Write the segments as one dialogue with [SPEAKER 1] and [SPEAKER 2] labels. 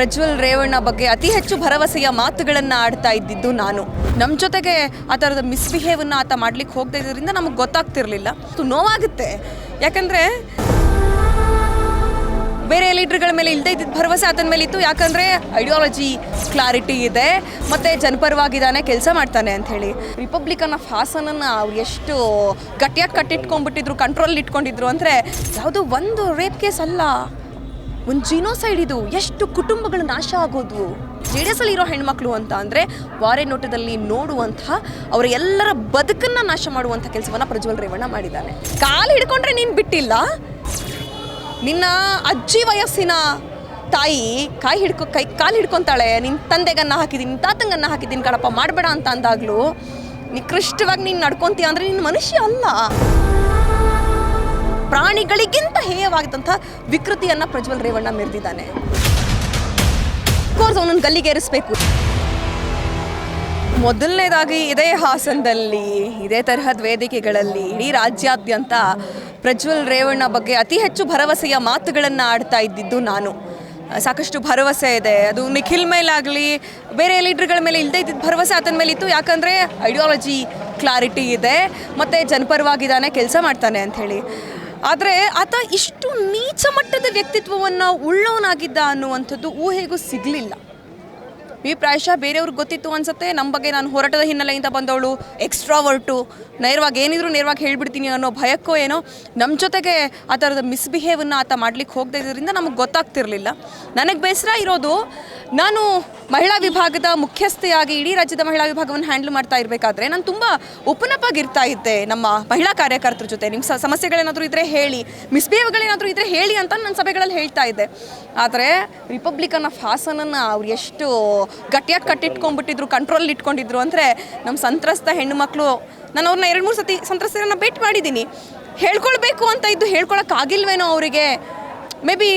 [SPEAKER 1] ಪ್ರಜ್ವಲ್ ರೇವಣ್ಣ ಬಗ್ಗೆ ಅತಿ ಹೆಚ್ಚು ಭರವಸೆಯ ಮಾತುಗಳನ್ನು ಆಡ್ತಾ ಇದ್ದಿದ್ದು ನಾನು. ನಮ್ಮ ಜೊತೆಗೆ ಆ ಥರದ ಮಿಸ್ಬಿಹೇವನ್ನು ಆತ ಮಾಡ್ಲಿಕ್ಕೆ ಹೋಗ್ತಾ ಇದ್ದರಿಂದ ನಮಗೆ ಗೊತ್ತಾಗ್ತಿರಲಿಲ್ಲ. ಅದು ನೋವಾಗುತ್ತೆ. ಯಾಕಂದರೆ ಬೇರೆ ಲೀಡ್ರ್ಗಳ ಮೇಲೆ ಇಲ್ಲದೇ ಇದ್ದಿದ್ದ ಭರವಸೆ ಆತನ ಮೇಲೆ ಇತ್ತು. ಯಾಕಂದರೆ ಐಡಿಯಾಲಜಿ ಕ್ಲಾರಿಟಿ ಇದೆ. ಮತ್ತು ಜನಪರವಾಗಿದ್ದಾನೆ, ಕೆಲಸ ಮಾಡ್ತಾನೆ ಅಂಥೇಳಿ ರಿಪಬ್ಲಿಕನ್ ಆಫ್ ಹಾಸನನ್ನು ಅವ್ರು ಎಷ್ಟು ಗಟ್ಟಿಯಾಗಿ ಕಟ್ಟಿಟ್ಕೊಂಡ್ಬಿಟ್ಟಿದ್ರು ಕಂಟ್ರೋಲ್ ಇಟ್ಕೊಂಡಿದ್ರು ಅಂದರೆ ಯಾವುದೋ ಒಂದು ರೇಪ್ ಕೇಸ್ ಅಲ್ಲ. ಒಂದು ಜಿನೋಸೈಡ್ ಇದು. ಎಷ್ಟು ಕುಟುಂಬಗಳು ನಾಶ ಆಗೋದು. ಜೆ ಡಿ ಎಸ್ ಅಲ್ಲಿ ಇರೋ ಹೆಣ್ಮಕ್ಳು ಅಂತ ಅಂದರೆ ವಾರೆ ನೋಟದಲ್ಲಿ ನೋಡುವಂತಹ ಅವರ ಎಲ್ಲರ ಬದುಕನ್ನು ನಾಶ ಮಾಡುವಂಥ ಕೆಲಸವನ್ನು ಪ್ರಜ್ವಲ್ ರೇವಣ್ಣ ಮಾಡಿದ್ದಾನೆ. ಕಾಲು ಹಿಡ್ಕೊಂಡ್ರೆ ನೀನು ಬಿಟ್ಟಿಲ್ಲ? ನಿನ್ನ ಅಜ್ಜಿ ವಯಸ್ಸಿನ ತಾಯಿ ಕಾಯಿ ಹಿಡ್ಕೊ, ಕೈ ಕಾಲು ಹಿಡ್ಕೊತಾಳೆ. ನಿನ್ನ ತಂದೆಗನ್ನ ಹಾಕಿದ್ದೀನಿ ನಿನ್ನ ತಾತಂಗನ್ನ ಹಾಕಿದ್ದೀನಿ ಕಣಪ್ಪ, ಮಾಡಬೇಡ ಅಂತ ಅಂದಾಗಲೂ ನಿಕೃಷ್ಟವಾಗಿ ನೀನು ನಡ್ಕೊತೀಯ ಅಂದರೆ ನಿನ್ನ ಮನುಷ್ಯ ಅಲ್ಲ. ಪ್ರಾಣಿಗಳಿಗಿಂತ ಹೇಯವಾಗಿದ್ದಂಥ ವಿಕೃತಿಯನ್ನು ಪ್ರಜ್ವಲ್ ರೇವಣ್ಣ ಮೆರೆದಿದ್ದಾನೆ. ಕೋರ್ಸ್ ಅವನನ್ನು ಗಲ್ಲಿಗೇರಿಸಬೇಕು ಮೊದಲನೇದಾಗಿ ಇದೇ ಹಾಸನದಲ್ಲಿ, ಇದೇ ತರಹದ ವೇದಿಕೆಗಳಲ್ಲಿ, ಇಡೀ ರಾಜ್ಯಾದ್ಯಂತ ಪ್ರಜ್ವಲ್ ರೇವಣ್ಣ ಬಗ್ಗೆ ಅತಿ ಹೆಚ್ಚು ಭರವಸೆಯ ಮಾತುಗಳನ್ನು ಆಡ್ತಾ ಇದ್ದಿದ್ದು ನಾನು. ಸಾಕಷ್ಟು ಭರವಸೆ ಇದೆ. ಅದು ನಿಖಿಲ್ ಮೇಲಾಗಲಿ, ಬೇರೆ ಲೀಡ್ರ್ಗಳ ಮೇಲೆ ಇಲ್ಲದೇ ಇದ್ದಿದ್ದ ಭರವಸೆ ಆತನ ಮೇಲೆ ಇತ್ತು. ಯಾಕಂದರೆ ಐಡಿಯಾಲಜಿ ಕ್ಲಾರಿಟಿ ಇದೆ. ಮತ್ತು ಜನಪರವಾಗಿದ್ದಾನೆ, ಕೆಲಸ ಮಾಡ್ತಾನೆ ಅಂಥೇಳಿ ಆದರೆ ಆತ ಇಷ್ಟು ನೀಚ ಮಟ್ಟದ ವ್ಯಕ್ತಿತ್ವವನ್ನು ಉಳ್ಳವನಾಗಿದ್ದ ಅನ್ನುವಂಥದ್ದು ಊಹೆಗೂ ಸಿಗಲಿಲ್ಲ. ಈ ಪ್ರಾಯಶಃ ಬೇರೆಯವ್ರಿಗೆ ಗೊತ್ತಿತ್ತು ಅನ್ಸುತ್ತೆ. ನಮ್ಮ ಬಗ್ಗೆ ನಾನು ಹೋರಾಟದ ಹಿನ್ನೆಲೆಯಿಂದ ಬಂದವಳು ಎಕ್ಸ್ಟ್ರಾವರ್ಟು ನೇರವಾಗಿ ಏನಿದ್ರು ನೇರವಾಗಿ ಹೇಳ್ಬಿಡ್ತೀನಿ ಅನ್ನೋ ಭಯಕ್ಕೋ ಏನೋ ನಮ್ಮ ಜೊತೆಗೆ ಆ ಥರದ ಮಿಸ್ಬಿಹೇವನ್ನು ಆತ ಮಾಡ್ಲಿಕ್ಕೆ ಹೋಗದೆ ಇದ್ರಿಂದ ನಮಗೆ ಗೊತ್ತಾಗ್ತಿರಲಿಲ್ಲ. ನನಗೆ ಬೇಸರ ಇರೋದು, ನಾನು ಮಹಿಳಾ ವಿಭಾಗದ ಮುಖ್ಯಸ್ಥೆಯಾಗಿ ಇಡೀ ರಾಜ್ಯದ ಮಹಿಳಾ ವಿಭಾಗವನ್ನು ಹ್ಯಾಂಡಲ್ ಮಾಡ್ತಾ ಇರಬೇಕಾದ್ರೆ ನಾನು ತುಂಬ ಓಪನ್ ಇದ್ದೆ ನಮ್ಮ ಮಹಿಳಾ ಕಾರ್ಯಕರ್ತರ ಜೊತೆ. ನಿಮ್ಮ ಸಮಸ್ಯೆಗಳೇನಾದರೂ ಇದ್ದರೆ ಹೇಳಿ ಮಿಸ್ಬಿಹೇವ್ಗಳೇನಾದರೂ ಇದ್ದರೆ ಹೇಳಿ ಅಂತ ನಾನು ಸಭೆಗಳಲ್ಲಿ ಹೇಳ್ತಾ ಇದ್ದೆ. ಆದರೆ ರಿಪಬ್ಲಿಕನ್ ಆಫ್ ಹಾಸನನ್ನು ಅವ್ರು ಎಷ್ಟು ಗಟ್ಟಿಯಾಗಿ ಕಟ್ಟಿಟ್ಕೊಂಡ್ಬಿಟ್ಟಿದ್ರು ಕಂಟ್ರೋಲ್ ಇಟ್ಕೊಂಡಿದ್ರು ಅಂದರೆ ನಮ್ಮ ಸಂತ್ರಸ್ತ ಹೆಣ್ಣುಮಕ್ಕಳು ನಾನು ಅವ್ರನ್ನ ಎರಡು ಮೂರು ಸತಿ ಸಂತ್ರಸ್ತರನ್ನ ಭೇಟಿ ಮಾಡಿದ್ದೀನಿ. ಹೇಳ್ಕೊಳ್ಬೇಕು ಅಂತ ಇದ್ದು ಹೇಳ್ಕೊಳಕ್ಕಾಗಿಲ್ವೇನೋ ಅವರಿಗೆ? ಮೇ ಬಿ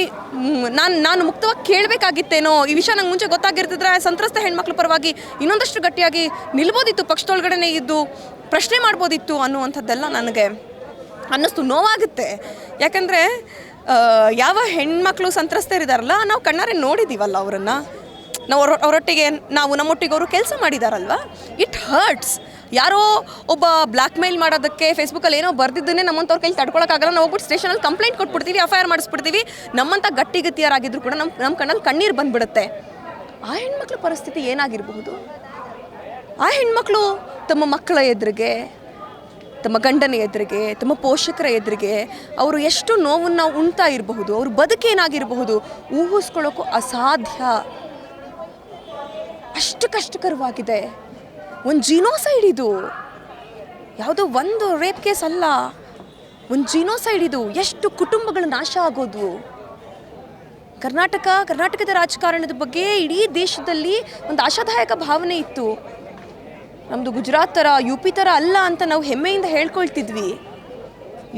[SPEAKER 1] ನಾನು ನಾನು ಮುಕ್ತವಾಗಿ ಕೇಳಬೇಕಾಗಿತ್ತೇನೋ? ಈ ವಿಷಯ ನಂಗೆ ಮುಂಚೆ ಗೊತ್ತಾಗಿರ್ತಿದ್ರೆ ಸಂತ್ರಸ್ತ ಹೆಣ್ಮಕ್ಳ ಪರವಾಗಿ ಇನ್ನೊಂದಷ್ಟು ಗಟ್ಟಿಯಾಗಿ ನಿಲ್ಬೋದಿತ್ತು ಪಕ್ಷದೊಳಗಡೆ ಇದ್ದು ಪ್ರಶ್ನೆ ಮಾಡ್ಬೋದಿತ್ತು ಅನ್ನುವಂಥದ್ದೆಲ್ಲ ನನಗೆ ಅನ್ನಿಸ್ತು, ನೋವಾಗುತ್ತೆ. ಯಾಕಂದರೆ ಯಾವ ಹೆಣ್ಮಕ್ಳು ಸಂತ್ರಸ್ತರಿದಾರಲ್ಲ, ನಾವು ಕಣ್ಣಾರೆ ನೋಡಿದ್ದೀವಲ್ಲ ಅವರನ್ನು. ನಾವು ಅವ್ರ ಅವರೊಟ್ಟಿಗೆ ನಾವು ನಮ್ಮೊಟ್ಟಿಗೆ ಅವರು ಕೆಲಸ ಮಾಡಿದಾರಲ್ವಾ? ಇಟ್ ಹರ್ಟ್ಸ್ ಯಾರೋ ಒಬ್ಬ ಬ್ಲ್ಯಾಕ್ ಮೇಲ್ ಮಾಡೋದಕ್ಕೆ ಫೇಸ್ಬುಕ್ಕಲ್ಲಿ ಏನೋ ಬರ್ದಿದ್ದನ್ನೇ ನಮ್ಮಂಥವ್ರ ಕೈಲಿ ತಡ್ಕೊಳಕ್ಕಾಗಲ್ಲ. ನಾವು ಹೋಗ್ಬಿಟ್ಟು ಸ್ಟೇಷನಲ್ಲಿ ಕಂಪ್ಲೇಂಟ್ ಕೊಟ್ಬಿಡ್ತೀವಿ ಎಫ್ ಐ ಆರ್ ಮಾಡಿಸ್ಬಿಡ್ತೀವಿ. ನಮ್ಮಂಥ ಗಟ್ಟಿಗತಿಯರಾಗಿದ್ರು ಕೂಡ ನಮ್ಮ ನಮ್ಮ ಕಣ್ಣಲ್ಲಿ ಕಣ್ಣೀರು ಬಂದ್ಬಿಡುತ್ತೆ. ಆ ಹೆಣ್ಮಕ್ಳ ಪರಿಸ್ಥಿತಿ ಏನಾಗಿರಬಹುದು? ಆ ಹೆಣ್ಮಕ್ಳು ತಮ್ಮ ಮಕ್ಕಳ ಎದುರಿಗೆ, ತಮ್ಮ ಗಂಡನ ಎದುರಿಗೆ, ತಮ್ಮ ಪೋಷಕರ ಎದುರಿಗೆ ಅವರು ಎಷ್ಟು ನೋವನ್ನು ಉಣ್ತಾ ಇರಬಹುದು, ಅವ್ರ ಬದುಕೇನಾಗಿರಬಹುದು ಊಹಿಸ್ಕೊಳ್ಳೋಕ್ಕೂ ಅಸಾಧ್ಯ. ಅಷ್ಟು ಕಷ್ಟಕರವಾಗಿದೆ. ಒಂದು ಜಿನೋಸೈಡ್ ಇದು. ಯಾವುದೋ ಒಂದು ರೇಪ್ ಕೇಸ್ ಅಲ್ಲ. ಒಂದು ಜಿನೋಸೈಡ್ ಇದು. ಎಷ್ಟು ಕುಟುಂಬಗಳು ನಾಶ ಆಗೋದು. ಕರ್ನಾಟಕ, ಕರ್ನಾಟಕದ ರಾಜಕಾರಣದ ಬಗ್ಗೆ ಇಡೀ ದೇಶದಲ್ಲಿ ಒಂದು ಆಶಾದಾಯಕ ಭಾವನೆ ಇತ್ತು. ನಮ್ಮದು ಗುಜರಾತ್ ಥರ ಯು ಪಿ ಥರ ಅಲ್ಲ ಅಂತ ನಾವು ಹೆಮ್ಮೆಯಿಂದ ಹೇಳ್ಕೊಳ್ತಿದ್ವಿ.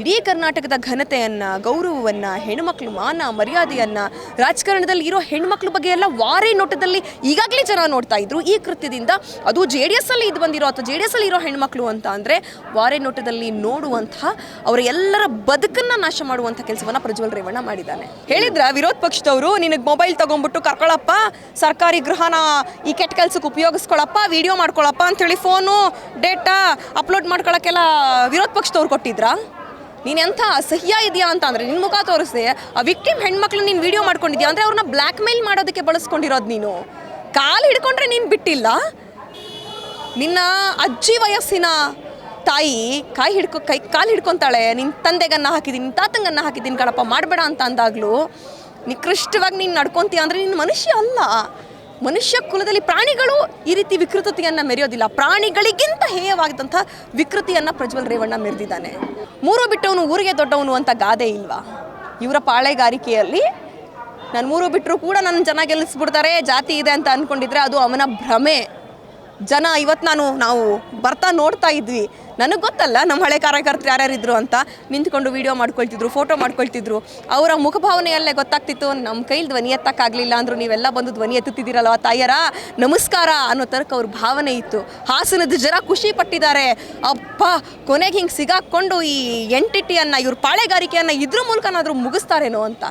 [SPEAKER 1] ಇಡೀ ಕರ್ನಾಟಕದ ಘನತೆಯನ್ನು, ಗೌರವವನ್ನು, ಹೆಣ್ಮಕ್ಳು ಮಾನ, ಮರ್ಯಾದೆಯನ್ನು, ರಾಜಕಾರಣದಲ್ಲಿ ಇರೋ ಹೆಣ್ಮಕ್ಳ ಬಗ್ಗೆ ಎಲ್ಲ ವಾರೇ ನೋಟದಲ್ಲಿ ಈಗಾಗಲೇ ಜನ ನೋಡ್ತಾ ಇದ್ರು. ಈ ಕೃತ್ಯದಿಂದ ಅದು ಜೆ ಡಿ ಎಸ್ ಅಲ್ಲಿ ಇದು ಬಂದಿರೋ ಅಥವಾ ಜೆ ಡಿ ಎಸ್ ಅಲ್ಲಿ ಇರೋ ಹೆಣ್ಮಕ್ಳು ಅಂತ ಅಂದರೆ ವಾರೇ ನೋಟದಲ್ಲಿ ನೋಡುವಂತಹ ಅವರ ಎಲ್ಲರ ಬದುಕನ್ನು ನಾಶ ಮಾಡುವಂಥ ಕೆಲಸವನ್ನು ಪ್ರಜ್ವಲ್ ರೇವಣ್ಣ ಮಾಡಿದ್ದಾನೆ. ಹೇಳಿದ್ರ? ವಿರೋಧ ಪಕ್ಷದವರು, ನಿನಗೆ ಮೊಬೈಲ್ ತಗೊಂಡ್ಬಿಟ್ಟು ಕರ್ಕೊಳಪ್ಪ, ಸರ್ಕಾರಿ ಗೃಹನ ಈ ಕೆಟ್ಟ ಕೆಲ್ಸಕ್ಕೆ ಉಪಯೋಗಿಸ್ಕೊಳಪ್ಪ ವಿಡಿಯೋ ಮಾಡ್ಕೊಳಪ್ಪ ಅಂತೇಳಿ ಫೋನು ಡೇಟಾ ಅಪ್ಲೋಡ್ ಮಾಡ್ಕೊಳಕ್ಕೆಲ್ಲ ವಿರೋಧ ಪಕ್ಷದವ್ರು ಕೊಟ್ಟಿದ್ರಾ? ನೀನು ಎಂಥ ಅಸಹ್ಯ ಇದೆಯಾ ಅಂತ ಅಂದರೆ ನಿನ್ನ ಮುಖ ತೋರಿಸ್ದೆ, ಆ ವಿಕ್ಟಿಮ್ ಹೆಣ್ಮಕ್ಳು ನೀನು ವೀಡಿಯೋ ಮಾಡ್ಕೊಂಡಿದ್ಯಾ ಅಂದರೆ ಅವ್ರನ್ನ ಬ್ಲ್ಯಾಕ್ ಮೇಲ್ ಮಾಡೋದಕ್ಕೆ ಬಳಸ್ಕೊಂಡಿರೋದು ನೀನು. ಕಾಲು ಹಿಡ್ಕೊಂಡ್ರೆ ನೀನು ಬಿಟ್ಟಿಲ್ಲ? ನಿನ್ನ ಅಜ್ಜಿ ವಯಸ್ಸಿನ ತಾಯಿ ಕಾಯಿ ಹಿಡ್ಕೊ, ಕೈ ಕಾಲು ಹಿಡ್ಕೊತಾಳೆ ನಿನ್ನ ತಂದೆಗನ್ನ ಹಾಕಿದ್ದೀನಿ ನಿನ್ನ ತಾತಂಗನ್ನ ಹಾಕಿದ್ದೀನಿ ಕಣಪ್ಪ, ಮಾಡಬೇಡ ಅಂತ ಅಂದಾಗಲೂ ನಿಕೃಷ್ಟವಾಗಿ ನೀನು ನಡ್ಕೊತೀಯ ಅಂದರೆ ನಿನ್ನ ಮನುಷ್ಯ ಅಲ್ಲ. ಮನುಷ್ಯ ಕುಲದಲ್ಲಿ ಪ್ರಾಣಿಗಳು ಈ ರೀತಿ ವಿಕೃತತೆಯನ್ನು ಮೆರೆಯೋದಿಲ್ಲ. ಪ್ರಾಣಿಗಳಿಗಿಂತ ಹೇಯವಾಗಿದ್ದಂಥ ವಿಕೃತಿಯನ್ನು ಪ್ರಜ್ವಲ್ ರೇವಣ್ಣ ಮೆರೆದಿದ್ದಾನೆ. ಮೂರು ಬಿಟ್ಟವನು ಊರಿಗೆ ದೊಡ್ಡವನು ಅಂತ ಗಾದೆ ಇಲ್ವಾ? ಇವರ ಪಾಳೆಗಾರಿಕೆಯಲ್ಲಿ ನಾನು ಮೂರು ಬಿಟ್ಟರು ಕೂಡ ನನ್ನ ಜನ ಗೆಲ್ಲಿಸ್ಬಿಡ್ತಾರೆ ಜಾತಿ ಇದೆ ಅಂತ ಅಂದ್ಕೊಂಡಿದ್ರೆ ಅದು ಅವನ ಭ್ರಮೆ. ಜನ ಇವತ್ತು ನಾನು ನಾವು ಬರ್ತಾ ನೋಡ್ತಾ ಇದ್ವಿ. ನನಗೆ ಗೊತ್ತಲ್ಲ ನಮ್ಮ ಹಳೆ ಕಾರ್ಯಕರ್ತರು ಯಾರ್ಯಾರಿದ್ರು ಅಂತ. ನಿಂತ್ಕೊಂಡು ವೀಡಿಯೋ ಮಾಡ್ಕೊಳ್ತಿದ್ರು ಫೋಟೋ ಮಾಡ್ಕೊಳ್ತಿದ್ರು. ಅವರ ಮುಖಭಾವನೆಯಲ್ಲೇ ಗೊತ್ತಾಗ್ತಿತ್ತು ನಮ್ಮ ಕೈಲಿ ಧ್ವನಿ ಎತ್ತಕ್ಕಾಗಲಿಲ್ಲ ಅಂದರು ನೀವೆಲ್ಲ ಬಂದು ಧ್ವನಿ ಎತ್ತುತ್ತಿದ್ದೀರಲ್ವ ತಾಯರ ನಮಸ್ಕಾರ ಅನ್ನೋ ತರಕ ಅವ್ರ ಭಾವನೆ ಇತ್ತು. ಹಾಸನದ ಜನ ಖುಷಿ ಪಟ್ಟಿದ್ದಾರೆ. ಅಪ್ಪ, ಕೊನೆಗೆ ಹಿಂಗೆ ಸಿಗಾಕ್ಕೊಂಡು ಈ ಎಂಟಿಟಿಯನ್ನು ಇವ್ರ ಪಾಳೆಗಾರಿಕೆಯನ್ನು ಇದ್ರ ಮೂಲಕನಾದರೂ ಮುಗಿಸ್ತಾರೇನೋ ಅಂತ.